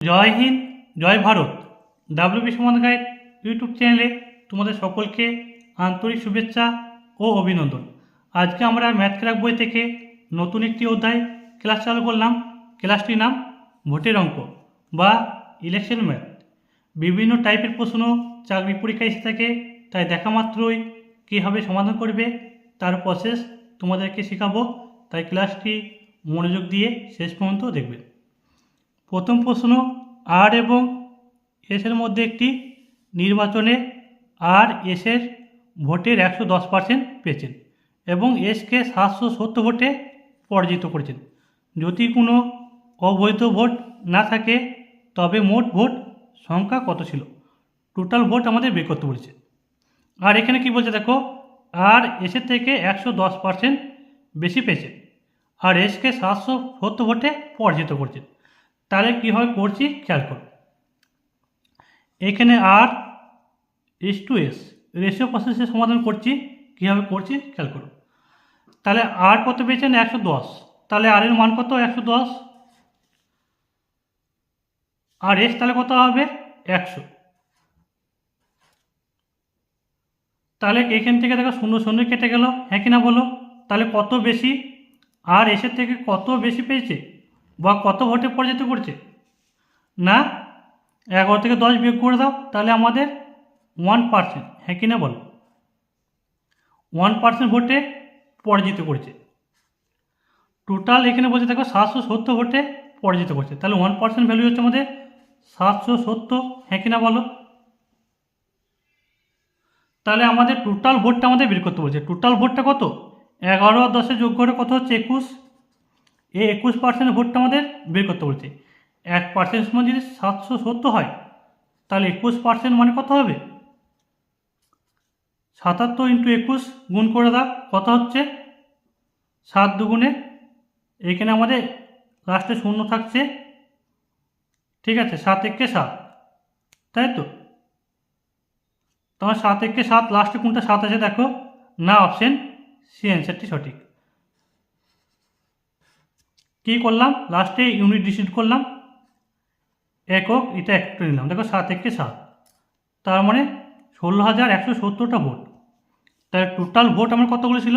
জয় হিন্দ, জয় ভারত। ডাব্লিউবি সমান guide YouTube চ্যানেলে তোমাদের সকলকে আন্তরিক শুভেচ্ছা ও অভিনন্দন। আজকে আমরা ম্যাথ ক্রাক বই থেকে নতুন একটি অধ্যায় ক্লাস চালু করলাম। ক্লাসটির নাম ভোটের অঙ্ক বা ইলেকশন ম্যাথ বিভিন্ন টাইপের প্রশ্ন চাকরি পরীক্ষায় এসে থাকে, তাই দেখা মাত্রই কীভাবে সমাধান করবে তার প্রসেস তোমাদেরকে শেখাবো। তাই ক্লাসটি মনোযোগ দিয়ে শেষ পর্যন্ত দেখবে প্রথম প্রশ্ন আর এবং এসের মধ্যে একটি নির্বাচনে আর এসের ভোটের একশো দশ পার্সেন্ট পেয়েছেন এবং এসকে সাতশো সত্তর ভোটে পরাজিত করেছেন। যদি কোনো অবৈধ ভোট না থাকে, তবে মোট ভোট সংখ্যা কত ছিল? টোটাল ভোট আমাদের বের করতে বলেছে। আর এখানে কি বলছে দেখো আর এসের থেকে একশো দশ পার্সেন্ট বেশি পেয়েছে। আর এসকে সাতশো সত্তর ভোটে পরাজিত করছে তাহলে কীভাবে করছি খেয়াল করো। এখানে R S to S ratio প্রসেসে সমাধান করছি, কীভাবে করছি, খেয়াল করো। তাহলে আর কত পেয়েছেন? একশো দশ। তাহলে আর এর মান কত? একশো দশ। আর এস তাহলে কত হবে? একশো। তাহলে এখান থেকে দেখো শূন্য শূন্য কেটে গেল। হ্যাঁ কিনা বলো? তাহলে কত বেশি? আর এসের থেকে কত বেশি পেয়েছে? বা কত ভোটে পরাজিত করছে? না? এগারো থেকে দশ বিয়োগ করে দাও, তাহলে আমাদের ওয়ান পার্সেন্ট হ্যাঁ কি না বলো? ওয়ান পার্সেন্ট ভোটে পরাজিত করছে। টোটাল এখানে বলছে দেখো সাতশো সত্তর ভোটে পরাজিত করছে। তাহলে ওয়ান পার্সেন্ট ভ্যালু হচ্ছে আমাদের সাতশো সত্তর। হ্যাঁ কিনা বলো? তাহলে আমাদের টোটাল ভোটটা আমাদের বের করতে বলছে। টোটাল ভোটটা কত? এগারো দশে যোগ করে কত হচ্ছে? একুশ। এই একুশ পার্সেন্ট ভোটটা আমাদের বের করতে বলছে। এক পার্সেন্ট সমান যদি সাতশো সত্তর হয়, তাহলে একুশ পার্সেন্ট মানে কত হবে? সাতাত্তর ইন্টু একুশ গুণ করে দাও, কত হচ্ছে? সাত দুগুণে এখানে আমাদের লাস্টে শূন্য থাকছে। ঠিক আছে, সাত একে সাত, তাই তো? তোমার সাত একে সাত, লাস্টে কোনটা সাত আছে দেখো? না, অপশন সি, অ্যান্সারটি সঠিক। কী করলাম? লাস্টে ইউনিট ডিসিড করলাম। একক, এটা একটু নিলাম। দেখো সাত একে সাত। তার মানে ষোলো হাজার একশো সত্তরটা ভোট। তার টোটাল ভোট আমার কতগুলো ছিল?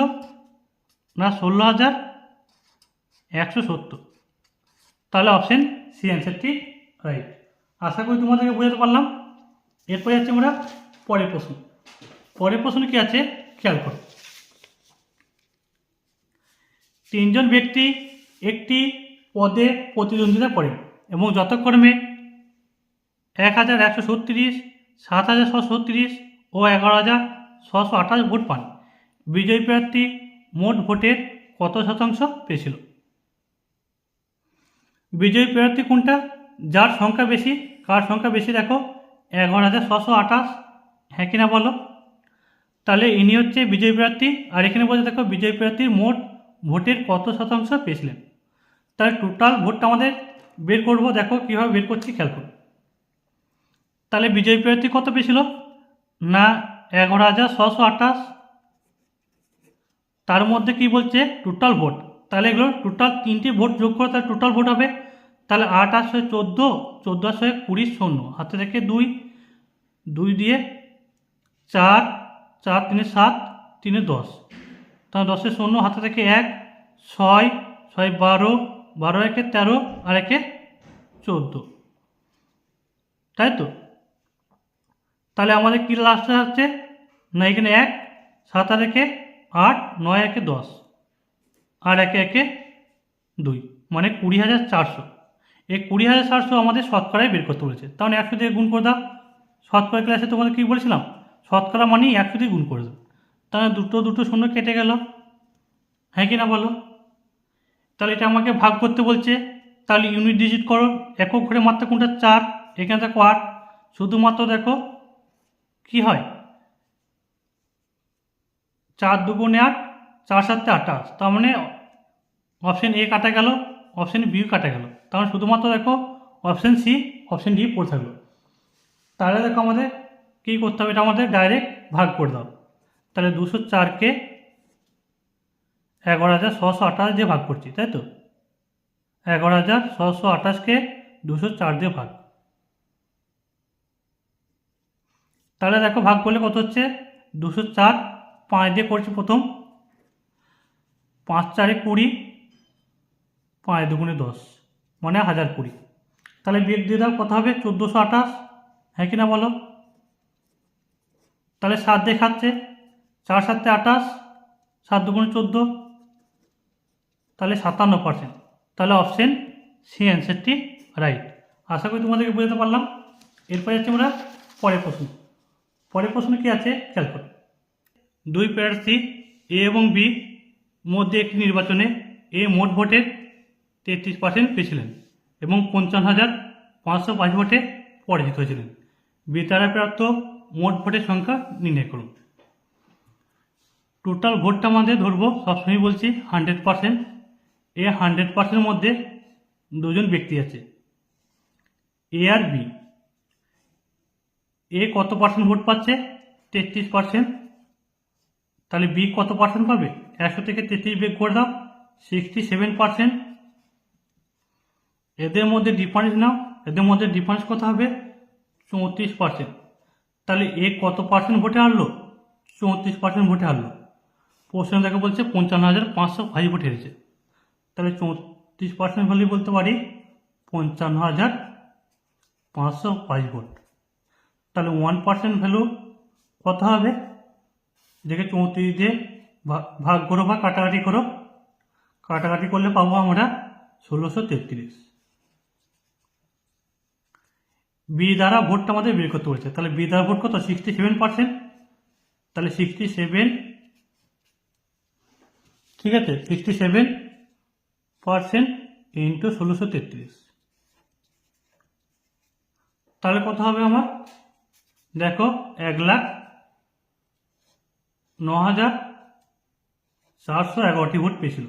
না ষোলো হাজার একশো সত্তর। তাহলে অপশন সি অ্যান্সারটি রাইট আশা করি তোমাদেরকে বোঝাতে পারলাম। এরপরে যাচ্ছে আমরা পরের প্রশ্ন। পরের প্রশ্ন কি আছে? খেয়াল করো। তিনজন ব্যক্তি একটি পদে প্রতিদ্বন্দ্বিতা করে এবং যথাক্রমে এক হাজার একশো ছত্রিশ, সাত হাজার ছশো ছত্রিশ ও এগারো হাজার ছশো আঠাশ ভোট পান। বিজয়ী প্রার্থী মোট ভোটের কত শতাংশ পেয়েছিল? বিজয়ী প্রার্থী কোনটা? যার সংখ্যা বেশি, কার সংখ্যা বেশি দেখো? এগারো হাজার ছশো আঠাশ। হ্যাঁ কিনা বলো? তাহলে ইনি হচ্ছে বিজয়ী প্রার্থী। আর এখানে বলছে দেখো, বিজয়ী প্রার্থীর মোট ভোটের কত শতাংশ পেয়েছিলেন? তাহলে টোটাল ভোটটা আমাদের বের করব। দেখো কীভাবে বের করছি, খেয়াল করো। তাহলে বিজয়ী প্রার্থী কত পেয়েছিল? না, এগারো হাজার ছশো আঠাশ। তার মধ্যে কি বলছে? টোটাল ভোট তাহলে এগুলো টোটাল তিনটে ভোট যোগ করে, তাহলে টোটাল ভোট হবে। তাহলে আট ছয় চোদ্দ চোদ্দ ছয় কুড়ি শূন্য। হাতে থেকে দুই দুই দিয়ে চার চার তিনে সাত, তিনে দশ। তাহলে দশে শূন্য, হাতে থেকে এক, ছয় ছয় বারো বারো একে তেরো আর একে চোদ্দ। তাই তো? তাহলে আমাদের কী লাস্ট আসছে না এখানে এক সাত আর একে আট, নয় একে দশ আর একে একে দুই। মানে কুড়ি হাজার চারশো। এই কুড়ি হাজার চারশো আমাদের শতকরায় বের করতে বলেছে। তাহলে একশো দিয়ে গুণ করে দাও। শতকরা ক্লাসে তোমাদের কী বলেছিলাম? শতকরা মানেই একশো দিয়ে গুণ করে দাও তাহলে দুটো দুটো শূন্য কেটে গেল। হ্যাঁ কি না বলো? তাহলে এটা আমাকে ভাগ করতে বলছে। তাহলে ইউনিট ডিজিট করো, একক ঘরে মাত্রা কোনটা? চার, এখানে দেখো আট। শুধুমাত্র দেখো, কি হয়? চার দুগুণে আট, চার সাতটা আঠাশ। তার মানে অপশান এ কাটা গেল অপশান বি কাটা গেল। তার মানে শুধুমাত্র দেখো অপশান সি অপশান ডি পড়ে থাকল। তাহলে দেখো আমাদের কী করতে হবে? এটা আমাদের ডাইরেক্ট ভাগ করে দাও। তাহলে দুশো চারকে এগারো হাজার ছশো আঠাশ দিয়ে ভাগ করছি, তাই তো? এগারো হাজার ছশো আঠাশকে দুশো চার দিয়ে ভাগ। তাহলে দেখো ভাগ করলে কত হচ্ছে? দুশো চার, পাঁচ দিয়ে করছি প্রথম। পাঁচ চারে কুড়ি, পাঁচ দুগুণে দশ মানে হাজার কুড়ি। তাহলে বিয়োগ দিয়ে দাও, কত হবে? চোদ্দোশো আঠাশ হ্যাঁ কি না বলো? তাহলে সাত দিয়ে খাচ্ছে, চার সাতে আঠাশ, সাত দুগুণে চোদ্দ তাহলে সাতান্ন পার্সেন্ট তাহলে অপশন সি অ্যান্সারটি রাইট আশা করি তোমাদেরকে বোঝাতে পারলাম। এরপর যাচ্ছি আমরা পরের প্রশ্ন। পরের প্রশ্ন কি আছে? খেয়াল করো। দুই প্রার্থী এ এবং বি মধ্যে একটি নির্বাচনে এ মোট ভোটের তেত্রিশ পার্সেন্ট পেয়েছিলেন এবং পঞ্চান্ন হাজার পাঁচশো পাঁচ ভোটে পরাজিত হয়েছিলেন। বি দ্বারা প্রাপ্ত মোট ভোটের সংখ্যা নির্ণয় করুন। টোটাল ভোটটা আমাদের ধরবো। সবসময় বলছি হান্ড্রেড পার্সেন্ট এ হান্ড্রেড পার্সেন্টের মধ্যে দুজন ব্যক্তি আছে। এ আর বি এ কত পার্সেন্ট ভোট পাচ্ছে? তেত্রিশ পার্সেন্ট তাহলে বি কত পার্সেন্ট পাবে? একশো থেকে তেত্রিশ বেগ করে দাও সিক্সটি সেভেন পার্সেন্ট এদের মধ্যে ডিফারেন্স নাও, এদের মধ্যে ডিফারেন্স কত হবে? চৌত্রিশ পার্সেন্ট তাহলে এ কত পার্সেন্ট ভোটে হারলো? চৌত্রিশ পার্সেন্ট ভোটে হারলো। প্রশ্ন দেখে বলছে পঞ্চান্ন হাজার পাঁচশো ভাই ভোট হেরেছে। তাহলে চৌত্রিশ পার্সেন্ট হলেই বলতে পারি পঞ্চান্ন হাজার পাঁচশো পাঁচ ভোট তাহলে ওয়ান পার্সেন্ট ভ্যালু কত হবে? দেখে চৌত্রিশ দিয়ে ভাগ করো বা কাটাকাটি করো। কাটাকাটি করলে পাবো আমরা ষোলোশো তেত্রিশ। বি দ্বারা ভোটটা আমাদের বের করতে বলছে। তাহলে বি দ্বারা ভোট কত? সিক্সটি সেভেন পার্সেন্ট তাহলে সিক্সটি সেভেন ঠিক আছে? সিক্সটি সেভেন পার্সেন্ট ইন্টু ষোলোশো তেত্রিশ। তাহলে কত হবে আমার? দেখো, এক লাখ ন হাজার চারশো এগারোটি ভোট পেয়েছিল।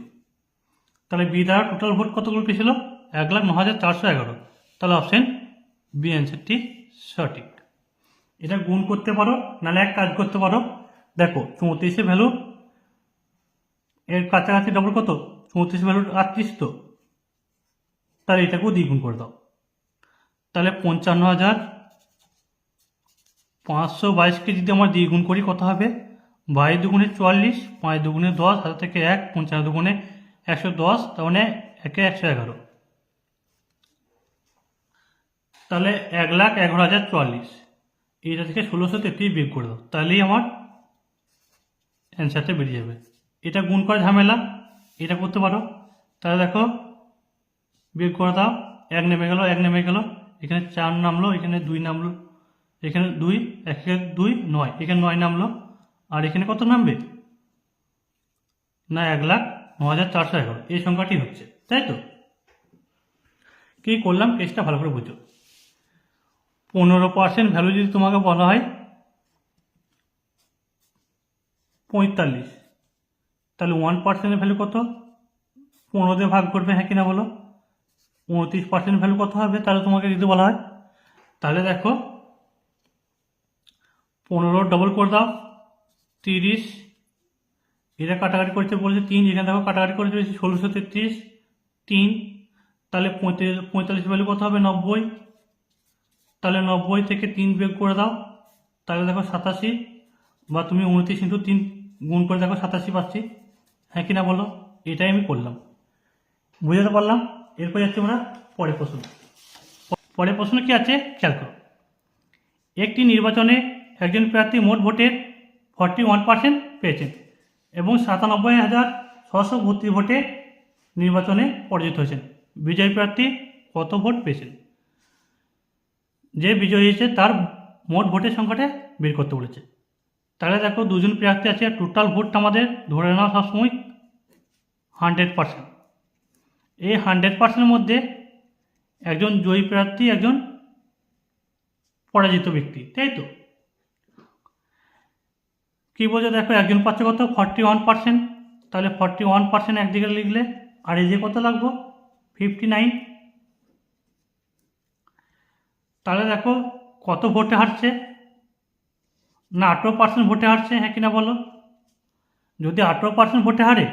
তাহলে বি দ্বারা টোটাল ভোট কতগুলো পেয়েছিল? এক লাখ ন হাজার চারশো এগারো। তাহলে অপশন বি অ্যান্সারটি সঠিক। এটা গুণ করতে পারো, নাহলে এক কাজ করতে পারো। দেখো চৌত্রিশে ভ্যালু এর কাছাকাছি ডবল কত? চৌত্রিশ ভ্যালু আটত্রিশ তো? তাহলে এটাকেও দ্বিগুণ করে দাও। তাহলে পঞ্চান্ন হাজার পাঁচশো বাইশকে যদি আমরা দ্বিগুণ করি, কত হবে? বাইশ দুগুণে চুয়াল্লিশ, পাঁচ দুগুণে দশ হাজার থেকে এক, পঞ্চান্ন দুগুণে একশো দশ, তার মানে একে একশো এগারো। তাহলে এক লাখ এগারো হাজার চুয়াল্লিশ। এইটা থেকে ষোলোশো তেত্রিশ বিয়োগ করে দাও। তাহলেই আমার অ্যান্সারটা বেরিয়ে যাবে। এটা গুণ করা ঝামেলা। এটা করতে পারো। তাহলে দেখো বিয়োগ করে দাও, এক নেমে গেল, এক নেমে গেল। এখানে চার নামলো, এখানে দুই নামলো, এখানে দুই, একে দুই, নয়, এখানে নয় নামলো। আর এখানে কত নামবে? না, এক লাখ ন হাজার চারশো এগারো। এই সংখ্যাটি হচ্ছে, তাই তো? কী করলাম? কেসটা ভালো করে বুঝো। পনেরো পার্সেন্ট ভ্যালু যদি তোমাকে বলা হয়, পঁয়তাল্লিশ। তাহলে ওয়ান পার্সেন্টের ভ্যালু কত? পনেরো দিয়ে ভাগ করবে হ্যাঁ কিনা বলো? উনত্রিশ পার্সেন্ট ভ্যালু কত হবে? তাহলে তোমাকে যদি বলা হয়, তাহলে দেখো, পনেরো ডবল করে দাও, তিরিশ। এটা কাটাকাটি করতে বলছে তিন এখানে দেখো কাটাকাটি করে দিয়েছে ষোলোশো তেত্রিশ, তিন। তাহলে পঁয়ত্রিশ, পঁয়তাল্লিশ ভ্যালু কত হবে? নব্বই। তাহলে নব্বই থেকে তিন বিয়োগ করে দাও, তাহলে দেখো সাতাশি। বা তুমি উনত্রিশ ইন্টু তিন গুণ করে দেখো সাতাশি পাচ্ছি। হ্যাঁ কিনা বলো? এটাই আমি করলাম। বুঝাতে পারলাম? এরপর যাচ্ছি আমরা পরের প্রশ্ন। পরের প্রশ্ন কি আছে? খেয়াল করো। একটি নির্বাচনে একজন প্রার্থী মোট ভোটের ফর্টি ওয়ান পার্সেন্ট পেয়েছেন এবং সাতানব্বই হাজার ছশো বত্রিশ ভোটে নির্বাচনে পরাজিত হয়েছেন। বিজয়ী প্রার্থী কত ভোট পেয়েছেন? যে বিজয়ী হয়েছে তার মোট ভোটের সংখ্যাটা বের করতে বলেছে। তাহলে দেখো দুজন প্রার্থী আছে টোটাল ভোটটা আমাদের ধরে নেওয়া সবসময় হান্ড্রেড পার্সেন্ট এই হান্ড্রেড পার্সেন্টের মধ্যে একজন জয়ী প্রার্থী, একজন পরাজিত ব্যক্তি, তাই তো? কী বলছে দেখো, একজন পাচ্ছে কত? ফর্টি ওয়ান পার্সেন্ট তাহলে ফর্টি ওয়ান পার্সেন্ট একদিকে লিখলে আর এই যে কত লাগবো? ফিফটি নাইন তাহলে দেখো কত ভোটে হারছে? না, আঠেরো পার্সেন্ট ভোটে হারছে হ্যাঁ কিনা বলো? যদি আঠেরো পার্সেন্ট ভোটে হারে,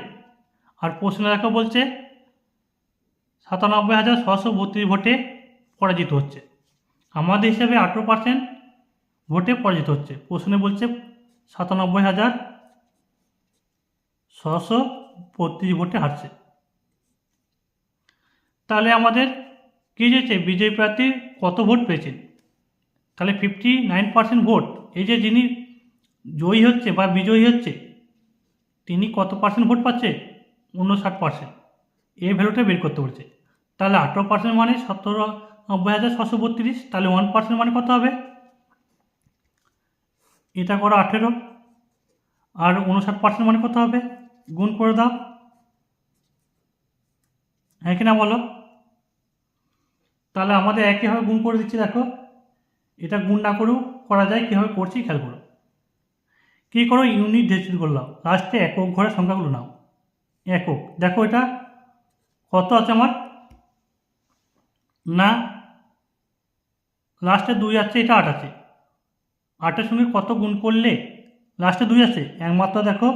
আর প্রশ্ন দেখো বলছে, সাতানব্বই হাজার ছশো বত্রিশ ভোটে পরাজিত হচ্ছে। আমাদের হিসাবে আঠেরো পার্সেন্ট ভোটে পরাজিত হচ্ছে। প্রশ্নে বলছে, সাতানব্বই হাজার ছশো বত্রিশ ভোটে হারছে। তাহলে আমাদের কী হয়েছে? বিজয়ী প্রার্থী কত ভোট পেয়েছেন তাহলে ফিফটি নাইন পার্সেন্ট ভোট এই যে যিনি জয়ী হচ্ছে বা বিজয়ী হচ্ছে, তিনি কত পার্সেন্ট ভোট পাচ্ছে? উনষাট পার্সেন্ট এই ভ্যালুটা বের করতে বলছে। তাহলে আঠেরো পার্সেন্ট মানে সতেরো, নব্বই হাজার ছশো বত্রিশ, তাহলে ওয়ান পার্সেন্ট মানে কত হবে? এটা করো আঠেরো, আর উনষাট পার্সেন্ট মানে কত হবে? গুণ করে দাও। হ্যাঁ কিনা বলো? তাহলে আমাদের একইভাবে গুণ করে দিচ্ছি, দেখো। এটা গুণ না করেও করা যায়, কীভাবে করছি খেয়াল করো। কী করো ইউনিট ডিজিট করলাম। লাস্টে একক ঘরের সংখ্যাগুলো নাও। একক। দেখো এটা কত আছে আমার? না। লাস্টে দুই আছে, এটা আট আছে। আটের সঙ্গে কত গুণ করলে? লাস্টে দুই আছে। একমাত্র দেখো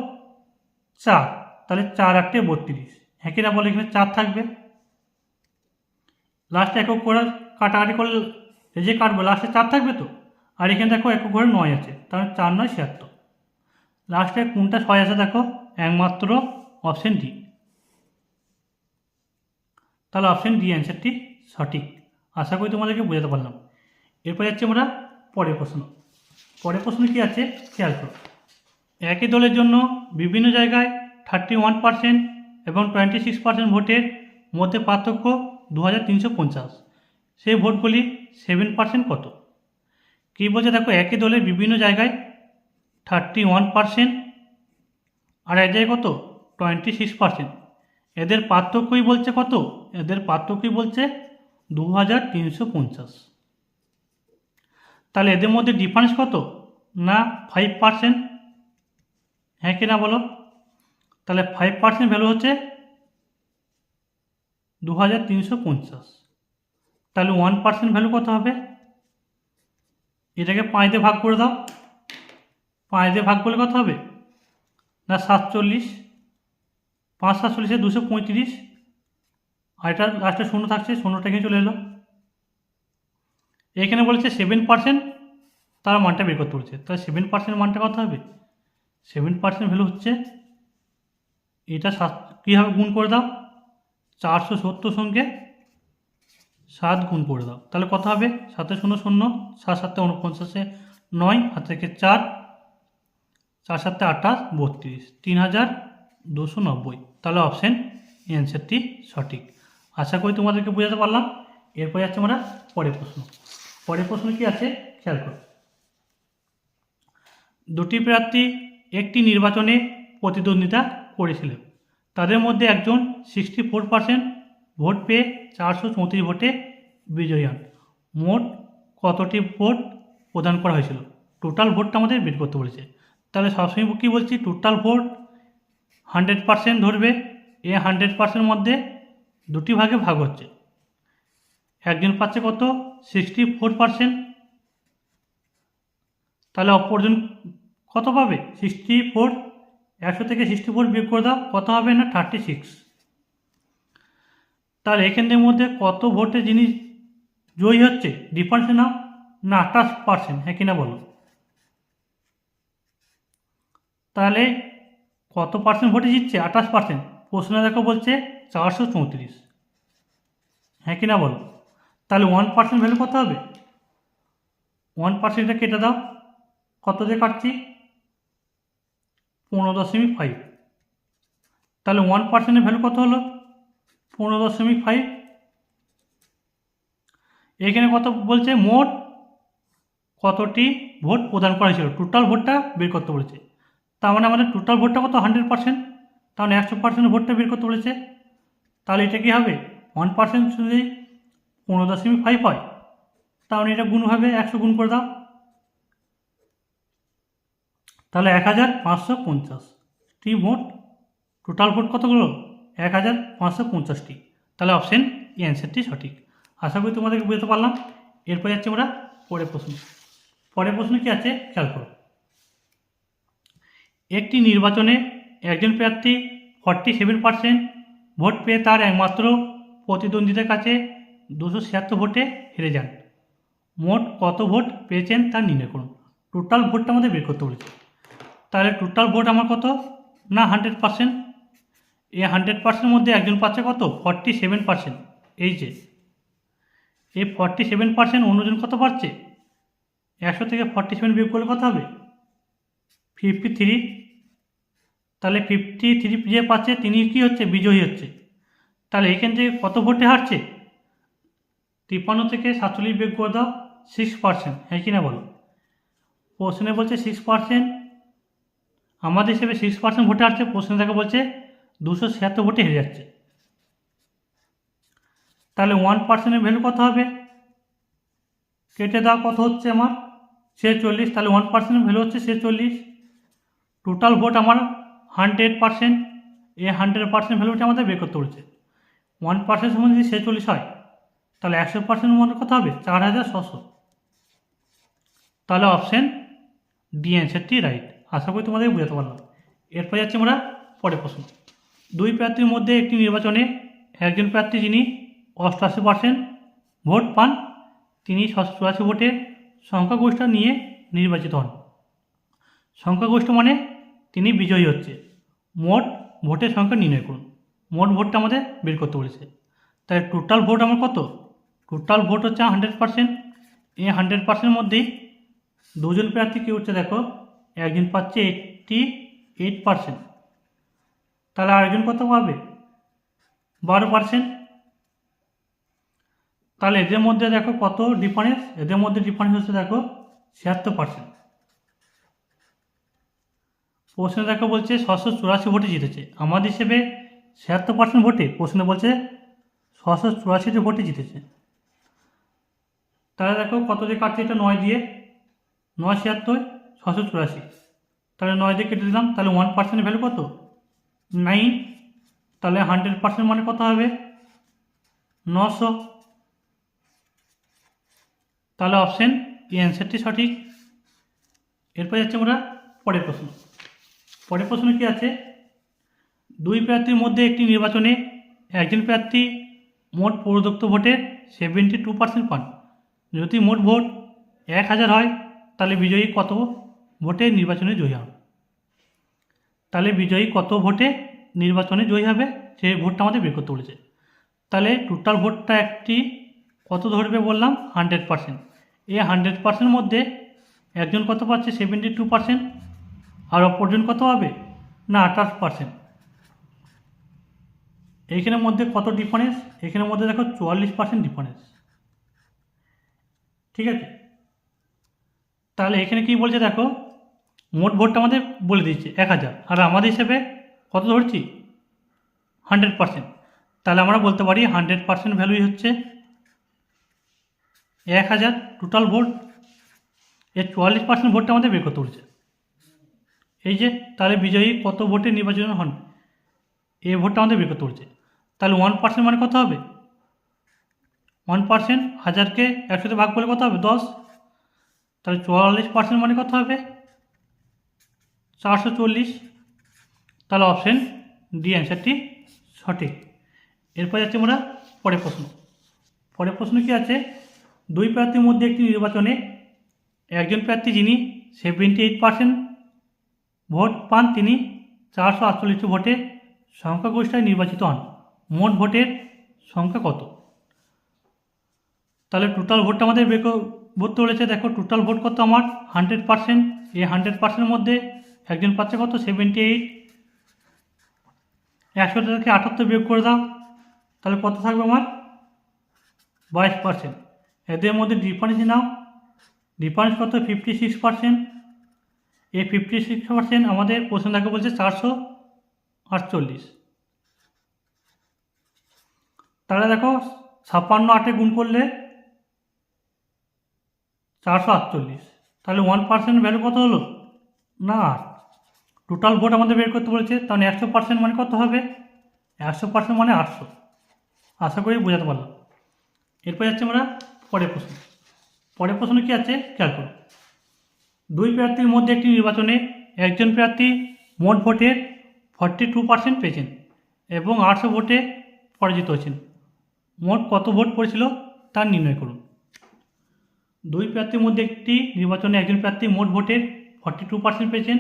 চার। তাহলে চার আটটে বত্রিশ। হ্যাঁ কিনা বলে এখানে চার থাকবে। লাস্টে একক করে কাটাকাটি করলে যে কাটবো লাস্টে চার থাকবে তো? আর এখানে দেখো একক ঘরে নয় আছে তাহলে চার নয় ছিয়াত্তর। লাস্টে কোনটা ছয় আছে দেখো? একমাত্র অপশন ডি তাহলে অপশান ডি অ্যান্সারটি সঠিক। আশা করি তোমাদেরকে বোঝাতে পারলাম। এরপর যাচ্ছি আমরা পরের প্রশ্ন। পরের প্রশ্ন কী আছে? খেয়াল করো। একই দলের জন্য বিভিন্ন জায়গায় থার্টি ওয়ান পার্সেন্ট এবং টোয়েন্টি সিক্স পার্সেন্ট ভোটের মধ্যে পার্থক্য দু হাজার তিনশো পঞ্চাশ। সেই ভোটগুলি সেভেন পার্সেন্ট কত? কী বলছে? দেখো, একই দলের বিভিন্ন জায়গায় থার্টি ওয়ান পার্সেন্ট আর এক জায়গায় কত? টোয়েন্টি সিক্স পার্সেন্ট এদের পার্থক্যই বলছে কত? এদের পার্থক্যই বলছে দু হাজার তিনশো পঞ্চাশ। তাহলে এদের মধ্যে ডিফারেন্স কত? না ফাইভ পার্সেন্ট হ্যাঁ কি না বলো? তাহলে ফাইভ পার্সেন্ট ভ্যালু হচ্ছে দু হাজার তিনশো পঞ্চাশ। তাহলে ওয়ান পার্সেন্ট ভ্যালু কত হবে? এটাকে পাঁচ দিয়ে ভাগ করে দাও। পাঁচ দিয়ে ভাগ করলে কত হবে? না, সাতচল্লিশ। পাঁচ, সাতচল্লিশে দুশো পঁয়ত্রিশ। আর এটা লাস্টে শূন্য থাকছে, শূন্যটা এখানে চলে এলো। এখানে বলেছে সেভেন পার্সেন্ট তারা মানটা বের করতে বলছে তাহলে সেভেন পার্সেন্ট মানটা কত হবে? সেভেন পার্সেন্ট ভ্যালু হচ্ছে, এটা সাত, কীভাবে গুণ করে দাও? চারশো সত্তর সঙ্গে সাত গুণ করে দাও। তাহলে কত হবে? সাতে শূন্য শূন্য, সাত সাতে উনপঞ্চাশে নয়, হাত থেকে চার চার সাতে আঠাশ, বত্রিশ, তিন হাজার দুশো নব্বই। তাহলে অপশান অ্যান্সারটি সঠিক। আশা করি তোমাদেরকে বোঝাতে পারলাম। এরপরে আছে আমরা পরের প্রশ্ন। পরের প্রশ্ন কি আছে? খেয়াল করো। দুটি প্রার্থী একটি নির্বাচনে প্রতিদ্বন্দ্বিতা করেছিলেন তাদের মধ্যে একজন সিক্সটি ফোর পার্সেন্ট ভোট পেয়ে চারশো চৌত্রিশ ভোটে বিজয়ী হন। মোট কতটি ভোট প্রদান করা হয়েছিল? টোটাল ভোটটা আমাদের বের করতে বলেছে। তাহলে সবসময় কী বলছি? টোটাল ভোট হান্ড্রেড পার্সেন্ট ধরবে। এ হান্ড্রেড পার্সেন্টের মধ্যে দুটি ভাগে ভাগ হচ্ছে। একজন পাচ্ছে কত? সিক্সটি ফোর পার্সেন্ট তাহলে অপরজন কত পাবে? সিক্সটি ফোর একশো থেকে সিক্সটি ফোর বিয়োগ করে দাও, কত হবে না? থার্টি সিক্স তাহলে এখানের মধ্যে কত ভোটে যিনি জয়ী হচ্ছে, ডিফারেন্স নাও না, আঠাশ পার্সেন্ট হ্যাঁ কিনা বলো? তাহলে কত পার্সেন্ট ভোটে জিতছে? আঠাশ পার্সেন্ট প্রশ্নে দেখো বলছে চারশো চৌত্রিশ। হ্যাঁ কিনা বলো? তাহলে ওয়ান পার্সেন্ট ভ্যালু কত হবে? ওয়ান পার্সেন্টটা কেটে দাও। কত দিয়ে কাটছি? পনেরো দশমিক ফাইভ তাহলে ওয়ান পার্সেন্টের ভ্যালু কত হলো? পনেরো দশমিক ফাইভ এখানে কত বলছে? মোট কতটি ভোট প্রদান করা হয়েছিল? টোটাল ভোটটা বের করতে বলেছে। তার মানে আমাদের টোটাল ভোটটা কত? হান্ড্রেড পার্সেন্ট তাহলে একশো পার্সেন্ট ভোটটা বের করতে বলেছে। তাহলে এটা কী হবে? ওয়ান পার্সেন্ট যদি পনেরো দশমিক ফাইভ হয় তাহলে এটা গুণ হবে একশো গুণ করে দাও। তাহলে এক হাজার পাঁচশো পঞ্চাশটি ভোট টোটাল ভোট কতগুলো? এক হাজার পাঁচশো পঞ্চাশটি। তাহলে অপশান এই অ্যান্সারটি সঠিক। আশা করি তোমাদেরকে বুঝতে পারলাম। এরপর যাচ্ছি আমরা পরের প্রশ্ন। পরের প্রশ্ন কি আছে? খেয়াল করো। একটি নির্বাচনে একজন প্রার্থী ফর্টি সেভেন পার্সেন্ট ভোট পেয়ে তার একমাত্র প্রতিদ্বন্দ্বীদের কাছে দুশো ছিয়াত্তর ভোটে হেরে যান। মোট কত ভোট পেয়েছেন তা নির্ণয় করুন। টোটাল ভোটটা আমাদের বের করতে বলেছে। তাহলে টোটাল ভোট আমার কত? না হান্ড্রেড পার্সেন্ট এই হান্ড্রেড পার্সেন্টের মধ্যে একজন পাচ্ছে কত? ফর্টি সেভেন পার্সেন্ট এই যে, এই ফর্টি সেভেন পার্সেন্ট অন্যজন কত পাচ্ছে? একশো থেকে ফর্টি সেভেন বিয়োগ করলে কত হবে? ফিফটি থ্রি তাহলে ফিফটি থ্রি যে পাচ্ছে, তিনি কি হচ্ছে? বিজয়ী হচ্ছে। তাহলে এখান থেকে কত ভোটে হারছে? তিপ্পান্ন থেকে সাতচল্লিশ বিয়োগ করে দাও সিক্স পার্সেন্ট হ্যাঁ কি না বলো? প্রশ্নে বলছে সিক্স পার্সেন্ট আমাদের হিসেবে সিক্স পার্সেন্ট ভোটে হারছে, প্রশ্নে থেকে বলছে দুশো ছিয়াত্তর ভোটে হেরে যাচ্ছে। তাহলে ওয়ান পার্সেন্টের ভ্যালু কত হবে? কেটে দাও কত হচ্ছে আমার? ছেচল্লিশ, তাহলে ওয়ান পার্সেন্টের ভ্যালু হচ্ছে ছেচল্লিশ। টোটাল ভোট আমার হান্ড্রেড পার্সেন্ট এই হান্ড্রেড পার্সেন্ট ভ্যালুটা আমাদের বের করতে বলেছে। ওয়ান পার্সেন্ট সময় যদি ছেচল্লিশ হয়, তাহলে একশো পার্সেন্ট মনে কত হবে? চার হাজার ছশো। তাহলে অপশান ডি অ্যান্সারটি রাইট আশা করি তোমাদের বোঝাতে পারলাম। এরপর যাচ্ছে আমরা পরের প্রশ্ন দুই প্রার্থীর মধ্যে একটি নির্বাচনে একজন প্রার্থী যিনি অষ্টআশি পার্সেন্ট ভোট পান, তিনি চুরাশি ভোটের সংখ্যাগরিষ্ঠ নিয়ে নির্বাচিত হন। সংখ্যাগরিষ্ঠ মানে তিনি বিজয়ী হচ্ছে। মোট ভোটের সংখ্যা নির্ণয় করুন। মোট ভোটটা আমাদের বের করতে বলেছে। তাই টোটাল ভোট আমার কত? টোটাল ভোট হচ্ছে হান্ড্রেড পার্সেন্ট এই হান্ড্রেড পার্সেন্টের মধ্যেই দুজন প্রার্থী কী হচ্ছে দেখো, একজন পাচ্ছে এইটটি এইট পার্সেন্ট তাহলে আরেকজন কত পাবে? বারো পার্সেন্ট তাহলে এদের মধ্যে দেখো কত ডিফারেন্স এদের মধ্যে ডিফারেন্স হচ্ছে দেখো ছিয়াত্তর পার্সেন্ট প্রশ্নে দেখো বলছে ছশো চুরাশি ভোটে জিতেছে। আমাদের হিসেবে ছিয়াত্তর পার্সেন্ট ভোটে প্রশ্নে বলছে ছশো চুরাশিটি ভোটে জিতেছে। তাহলে দেখো কত দিয়ে কাটছে এটা? নয় দিয়ে। নয় ছিয়াত্তর, ছশো চুরাশি। তাহলে নয় দিয়ে কেটে দিলাম, তাহলে ওয়ান পার্সেন্টের ভ্যালু কত? নাইন তাহলে হান্ড্রেড পার্সেন্ট মানে কত হবে? নশো। তাহলে অপশান এই অ্যান্সারটি সঠিক। এরপর যাচ্ছে আমরা পরের প্রশ্ন। পরের প্রশ্ন কি আছে? দুই প্রার্থীর মধ্যে একটি নির্বাচনে একজন প্রার্থী মোট পৌরদত্ত ভোটের সেভেন্টি টু পার্সেন্ট পান। যদি মোট ভোট এক হাজার হয়, তাহলে বিজয়ী কত? ভোটে নির্বাচনে জয়ী হবে তাহলে বিজয়ী কত ভোটে নির্বাচনে জয়ী হবে? সেই ভোটটা আমাদের বের করতে বলেছে। তাহলে টোটাল ভোটটা একটি কত ধরবে বললাম? হান্ড্রেড পার্সেন্ট এই হান্ড্রেড পার্সেন্ট মধ্যে একজন কত পাচ্ছে? সেভেন্টি টু পার্সেন্ট আর অপরজন কত হবে? না, আঠাশ পার্সেন্ট এইখানের মধ্যে কত ডিফারেন্স এখানের মধ্যে দেখো চুয়াল্লিশ পার্সেন্ট ডিফারেন্স ঠিক আছে? তাহলে এখানে কি বলছে দেখো? মোট ভোটটা আমাদের বলে দিচ্ছে এক হাজার। আর আমাদের হিসেবে কত ধরছি? হান্ড্রেড পার্সেন্ট তাহলে আমরা বলতে পারি হান্ড্রেড পারসেন্ট ভ্যালুই হচ্ছে এক হাজার টোটাল ভোট এর চুয়াল্লিশ পার্সেন্ট ভোটটা আমাদের বের করতে বলছে। এই যে, তাহলে বিজয়ী কত ভোটে নির্বাচন হন? এই ভোটটা আমাদের বের করতে বলছে। তাহলে ওয়ান পার্সেন্ট মানে কত হবে? ওয়ান পার্সেন্ট হাজারকে একশোতে ভাগ করলে কত হবে? দশ। তাহলে চুয়াল্লিশ পার্সেন্ট মানে কত হবে? চারশো চল্লিশ। তাহলে অপশান ডি অ্যান্সারটি সঠিক। এরপর যাচ্ছে আমরা পরের প্রশ্ন। পরের প্রশ্ন কি আছে? দুই প্রার্থীর মধ্যে একটি নির্বাচনে একজন প্রার্থী যিনি সেভেন্টি এইট পার্সেন্ট ভোট পান, তিনি চারশো আটচল্লিশটি ভোটে সংখ্যাগরিষ্ঠতায় নির্বাচিত হন। মোট ভোটের সংখ্যা কত? তাহলে টোটাল ভোটটা আমাদের বের কর- ভোট বলেছে দেখো টোটাল ভোট কত আমার? হান্ড্রেড পার্সেন্ট এই হান্ড্রেড পার্সেন্টের মধ্যে একজন পাচ্ছে কত? সেভেন্টি এইট একশো থেকে আটাত্তর বিয়োগ করে দাও। তাহলে কত থাকবে আমার? বাইশ পার্সেন্ট এদের মধ্যে ডিফারেন্স নাও। ডিফারেন্স কত? ফিফটি সিক্স পার্সেন্ট এই ফিফটি সিক্স পার্সেন্ট আমাদের প্রশ্ন থাকে বলছে চারশো আটচল্লিশ। তাহলে দেখো, ছাপ্পান্ন আটে গুণ করলে চারশো আটচল্লিশ। তাহলে ওয়ান পার্সেন্ট ভ্যালু কত হলো? না আট। টোটাল ভোট আমাদের বের করতে বলেছে, তাহলে একশো পার্সেন্ট মানে কত হবে? একশো পার্সেন্ট মানে আটশো। আশা করি বোঝাতে পারলাম। এরপর যাচ্ছে আমরা পরের প্রশ্ন। পরের প্রশ্ন কী আছে? খেয়াল করো। দুই প্রার্থীর মধ্যে একটি নির্বাচনে একজন প্রার্থী মোট ভোটের ফর্টি টু পার্সেন্ট পেয়েছেন এবং আটশো ভোটে পরাজিত হয়েছেন। মোট কত ভোট পড়েছিল তার নির্ণয় করুন। দুই প্রার্থীর মধ্যে একটি নির্বাচনে একজন প্রার্থী মোট ভোটের ফর্টি টু পার্সেন্ট পেয়েছেন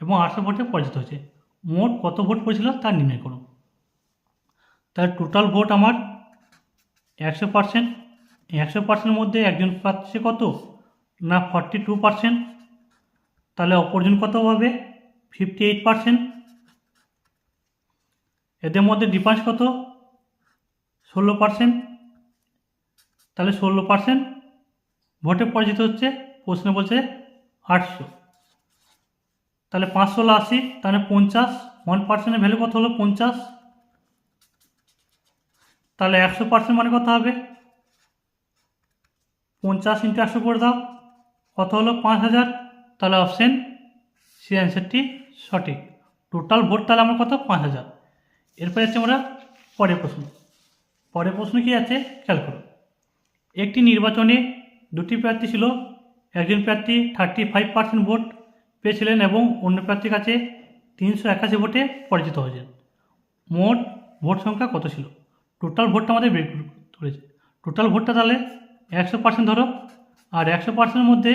এবং আটশো ভোটে পরাজিত হয়েছে। মোট কত ভোট পড়েছিল তার নির্ণয় করুন তার টোটাল ভোট আমার একশো পার্সেন্ট একশো পার্সেন্টের মধ্যে একজন পাচ্ছে কত? না ফর্টি টু পার্সেন্ট তাহলে অপরজন কত হবে? ফিফটি এইট পার্সেন্ট এদের মধ্যে ডিফারেন্স কত? ষোলো পার্সেন্ট তাহলে ষোলো পার্সেন্ট ভোটে পরাজিত হচ্ছে, প্রশ্নে বলছে আটশো। তাহলে পাঁচ ষোলো আশি, তাহলে পঞ্চাশ ওয়ান পার্সেন্টের ভ্যালু কত হলো? পঞ্চাশ। তাহলে একশো পার্সেন্ট মানে কত হবে? পঞ্চাশ ইন্টু একশো করে দাও। কত হলো? পাঁচ হাজার। তাহলে অপশান সি অ্যান্সারটি সঠিক। টোটাল ভোট তাহলে আমার কত? পাঁচ হাজার। এরপরে আছে আমরা পরের প্রশ্ন। পরের প্রশ্ন কি আছে? খেয়াল করো। একটি নির্বাচনে দুটি প্রার্থী ছিল, একজন প্রার্থী থার্টি ফাইভ পার্সেন্ট ভোট পেয়েছিলেন এবং অন্য প্রার্থীর কাছে তিনশো একাশি ভোটে পরাজিত হয়েছেন। মোট ভোট সংখ্যা কত ছিল? টোটাল ভোটটা আমাদের বের করতে হয়েছে টোটাল ভোটটা তাহলে একশো পার্সেন্ট ধরো। আর একশো পার্সেন্টের মধ্যে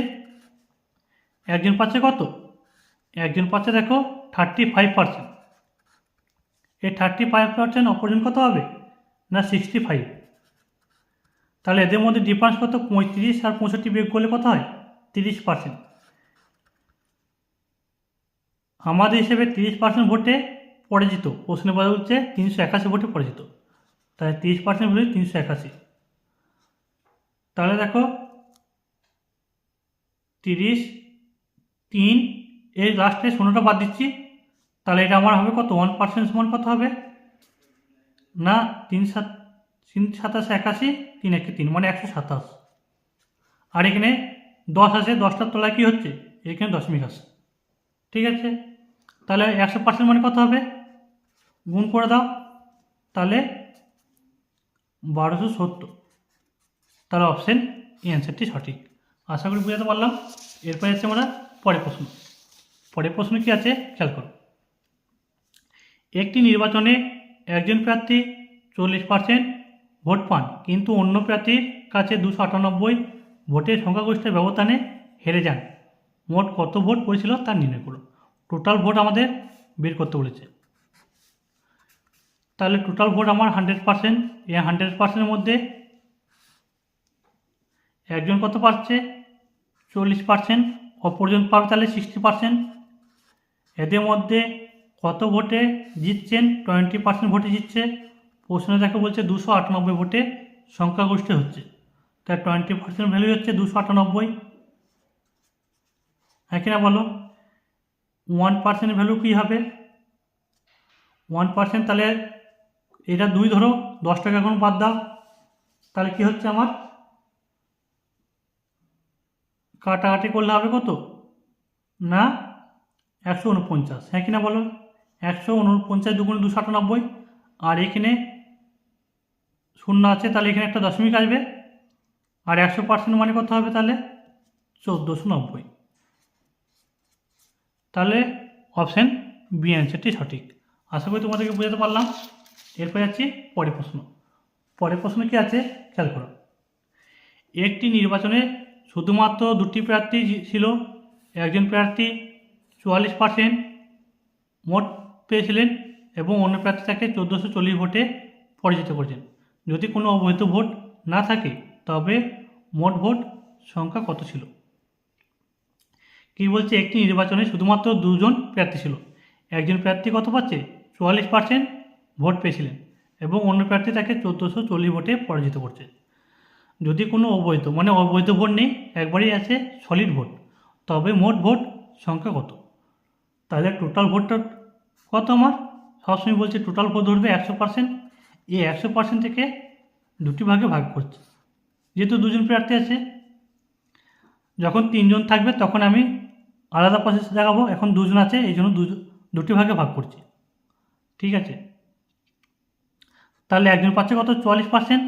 একজন পাচ্ছে কত? একজন পাচ্ছে দেখো থার্টি ফাইভ পার্সেন্ট এই থার্টি ফাইভ পার্সেন্ট অপরজন কত হবে? না সিক্সটি ফাইভ তাহলে এদের মধ্যে ডিফারেন্স কত? পঁয়ত্রিশ আর পঁয়ষট্টি বিয়োগ করলে কত হয়? তিরিশ পার্সেন্ট আমাদের হিসেবে তিরিশ পার্সেন্ট ভোটে পরাজিত। প্রশ্নে বলা হচ্ছে তিনশো একাশি ভোটে পরাজিত। তাহলে তিরিশ পার্সেন্ট ভ্যালু তিনশো একাশি। তাহলে দেখো, তিরিশ, তিন, এর লাস্টে শূন্যটা বাদ দিচ্ছি। তাহলে এটা আমার হবে কত? ওয়ান পার্সেন্ট সমান কত হবে? না, তিন সাত, তিন সাতাশ একাশি, তিন একে তিন মানে একশো সাতাশ। আর এখানে দশ আছে, দশটার তলায় কী হচ্ছে? এখানে দশমিক আছে। ঠিক আছে? তাহলে একশো পার্সেন্ট মানে কত হবে? গুণ করে দাও। তাহলে বারোশো সত্তর। তাহলে অপশান এই অ্যান্সারটি সঠিক। আশা করি বুঝাতে পারলাম। এরপরে আছে আমরা পরের প্রশ্ন। পরের প্রশ্ন কি আছে? খেয়াল করো। একটি নির্বাচনে একজন প্রার্থী চল্লিশ পার্সেন্ট ভোট পান, কিন্তু অন্য প্রার্থীর কাছে দুশো আটানব্বই ভোটের সংখ্যাগরিষ্ঠের ব্যবধানে হেরে যান। মোট কত ভোট পড়েছিল তা নির্ণয় করো। টোটাল ভোট আমাদের বের করতে বলেছে। তাহলে টোটাল ভোট আমার হান্ড্রেড পার্সেন্ট এই হান্ড্রেড পার্সেন্টের মধ্যে একজন কত পাচ্ছে? চল্লিশ পার্সেন্ট অপরজন পাবে তাহলে সিক্সটি পার্সেন্ট এদের মধ্যে কত ভোটে জিতছেন? টোয়েন্টি পার্সেন্ট ভোটে জিতছে। প্রশ্নে দেখে বলছে দুশো আটানব্বই ভোটে সংখ্যাগরিষ্ঠ হচ্ছে। তাই টোয়েন্টি পার্সেন্ট ভ্যালু হচ্ছে দুশো আটানব্বই। হ্যাঁ কিনা বলো? ওয়ান পার্সেন্ট ভ্যালু কী হবে? ওয়ান পার্সেন্ট তাহলে এটা দুই ধরো, দশ টাকা এখন বাদ দাও। তাহলে কী হচ্ছে আমার? কাটাকাটি করলে হবে কত? না, একশো উনপঞ্চাশ। হ্যাঁ কিনা বলো? একশো উনপঞ্চাশ দুগুণ দুশো আটানব্বই। আর এখানে শূন্য আছে, তাহলে এখানে একটা দশমিক আসবে। আর একশো পার্সেন্ট মানে কত হবে তাহলে? চোদ্দোশো নব্বই। তাহলে অপশান বি অ্যান্সারটি সঠিক। আশা করি তোমাদেরকে বোঝাতে পারলাম। এরপর যাচ্ছি পরের প্রশ্ন। পরের প্রশ্ন কি আছে? খেয়াল করো। একটি নির্বাচনে শুধুমাত্র দুটি প্রার্থী ছিল। একজন প্রার্থী চুয়াল্লিশ পার্সেন্ট মোট পেয়েছিলেন এবং অন্য প্রার্থী তাকে চোদ্দোশো চল্লিশ ভোটে পরাজিত করেছেন। যদি কোনো অবৈধ ভোট না থাকে, তবে মোট ভোট সংখ্যা কত ছিল? কী বলছে? একটি নির্বাচনে শুধুমাত্র দুজন প্রার্থী ছিল। একজন প্রার্থী কত পাচ্ছে? চুয়াল্লিশ পার্সেন্ট ভোট পেয়েছিলেন এবং অন্য প্রার্থী তাকে চোদ্দোশো চল্লিশ ভোটে পরাজিত করছে। যদি কোনো অবৈধ মানে অবৈধ ভোট নেই, একবারই আছে সলিড ভোট। তবে মোট ভোট সংখ্যা কত? তাহলে টোটাল ভোটটা কত আমার? সবসময় বলছে টোটাল ভোট ধরবে একশো পার্সেন্ট এই একশো পার্সেন্ট থেকে দুটি ভাগে ভাগ করছে। যেহেতু দুজন প্রার্থী আছে, যখন তিনজন থাকবে তখন আমি আলাদা প্রসেস দেখাবো, এখন দুজন আছে, এই জন্য দুটি ভাগে ভাগ করছি। ঠিক আছে? তাহলে একজন পাচ্ছে কত? চুয়াল্লিশ পার্সেন্ট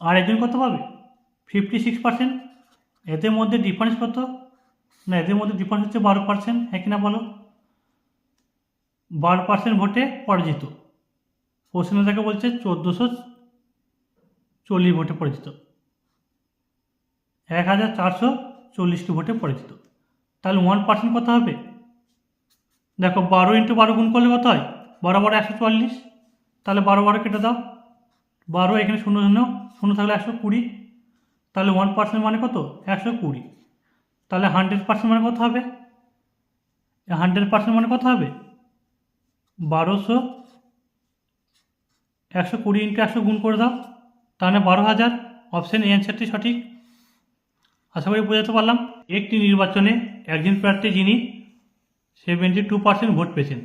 আর একজন কত পাবে? ফিফটি সিক্স পার্সেন্ট এদের মধ্যে ডিফারেন্স কত? না, এদের মধ্যে ডিফারেন্স হচ্ছে বারো পার্সেন্ট হ্যাঁ কিনা বলো? বারো পার্সেন্ট ভোটে পরাজিত। প্রশ্ন তাকে বলছে চোদ্দোশো চল্লিশ ভোটে পরাজিত। এক হাজার চারশো চল্লিশটি ভোটে পরাজিত। তাহলে ওয়ান পার্সেন্ট কত হবে? দেখো বারো ইন্টু বারো গুণ করলে কত হয়? বারো বারো একশো চুয়াল্লিশ। তাহলে বারো বারো কেটে দাও। বারো এখানে শূন্য শূন্য শূন্য থাকলে একশো কুড়ি। তাহলে ওয়ান পার্সেন্ট মানে কত? একশো কুড়ি। তাহলে হান্ড্রেড পার্সেন্ট মানে কত হবে? হান্ড্রেড পার্সেন্ট মানে কত হবে? বারোশো। একশো কুড়ি ইন্টু একশো গুণ করে দাও। তাহলে বারো হাজার। অপশান এ অ্যান্সারটি সঠিক। আশা করি বোঝাতে পারলাম। একটি নির্বাচনে একজন প্রার্থী যিনি সেভেন্টি টু পার্সেন্ট ভোট পেয়েছেন।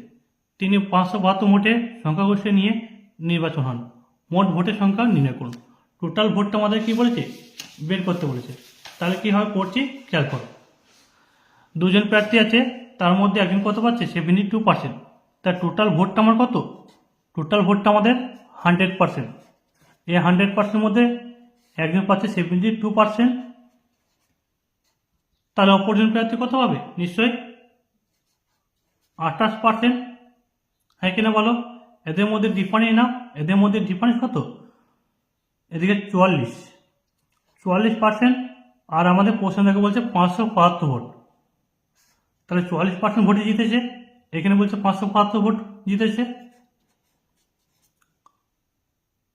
তিনি পাঁচশো বাহাত্তর ভোটে সংখ্যাগরিষ্ঠ নিয়ে নির্বাচন হন। মোট ভোটের সংখ্যা নির্ণয় করুন। টোটাল ভোটটা আমাদের কী বলেছে? বের করতে বলেছে। তাহলে কীভাবে করছি খেয়াল করো। দুজন প্রার্থী আছে, তার মধ্যে একজন কত পাচ্ছে? সেভেন্টি টু পার্সেন্ট তার টোটাল ভোটটা আমার কত? টোটাল ভোটটা আমাদের হান্ড্রেড পার্সেন্ট এই হান্ড্রেড পার্সেন্টের মধ্যে একজন পাচ্ছে সেভেন্টি টু পার্সেন্ট তাহলে অপরজন প্রার্থী কত পাবে নিশ্চয়ই? আঠাশ পার্সেন্ট হ্যাঁ কিনা বলো? এদের মধ্যে ডিফারেন্স না এদের মধ্যে ডিফারেন্স কত? এদিকে চুয়াল্লিশ। চুয়াল্লিশ পার্সেন্ট আর আমাদের প্রশ্ন দেখে বলছে পাঁচশো বাহাত্তর ভোট। তাহলে চুয়াল্লিশ পার্সেন্ট ভোটে জিতেছে। এখানে বলছে পাঁচশো বাহাত্তর ভোট জিতেছে।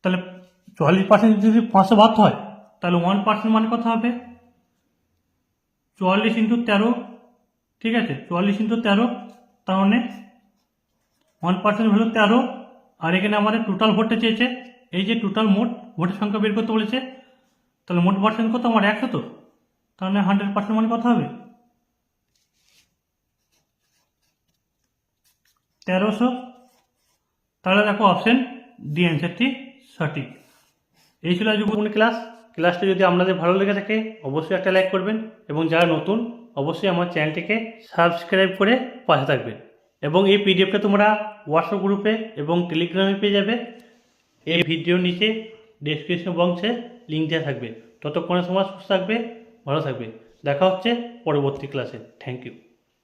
তাহলে চুয়াল্লিশ পার্সেন্ট যদি পাঁচশো বাহাত্তর হয়, তাহলে ওয়ান পার্সেন্ট মানে কত হবে? চুয়াল্লিশ ইন্টু তেরো, ঠিক আছে? চুয়াল্লিশ ইন্টু তেরো তাহলে ওয়ান পার্সেন্ট হলো তেরো, আর এখানে আমাদের টোটাল ভোটটা চেয়েছে, এই যে টোটাল মোট, ভোটের সংখ্যা বের করতে বলেছে, তাহলে মোট পার্সেন্ট কত আমার একশো তো তাহলে হান্ড্রেড পার্সেন্ট মানে কত হবে? তেরোশো। তাহলে দেখো অপশন ডি অ্যান্সারটি সঠিক। এই ছিল আজকে ক্লাস ক্লাসটি যদি আপনাদের ভালো লেগে থাকে, অবশ্যই একটা লাইক করবেন এবং যারা নতুন, অবশ্যই আমার চ্যানেলটিকে সাবস্ক্রাইব করে পাশে থাকবেন। এবং এই পিডিএফটা তোমরা হোয়াটসঅ্যাপ গ্রুপে এবং টেলিগ্রামে পেয়ে যাবে। এই ভিডিওর নিচে ডেসক্রিপশন বক্সে লিঙ্ক দেওয়া থাকবে। ততক্ষণের সময় সুস্থ থাকবে, ভালো থাকবে। দেখা হচ্ছে পরবর্তী ক্লাসে থ্যাংক ইউ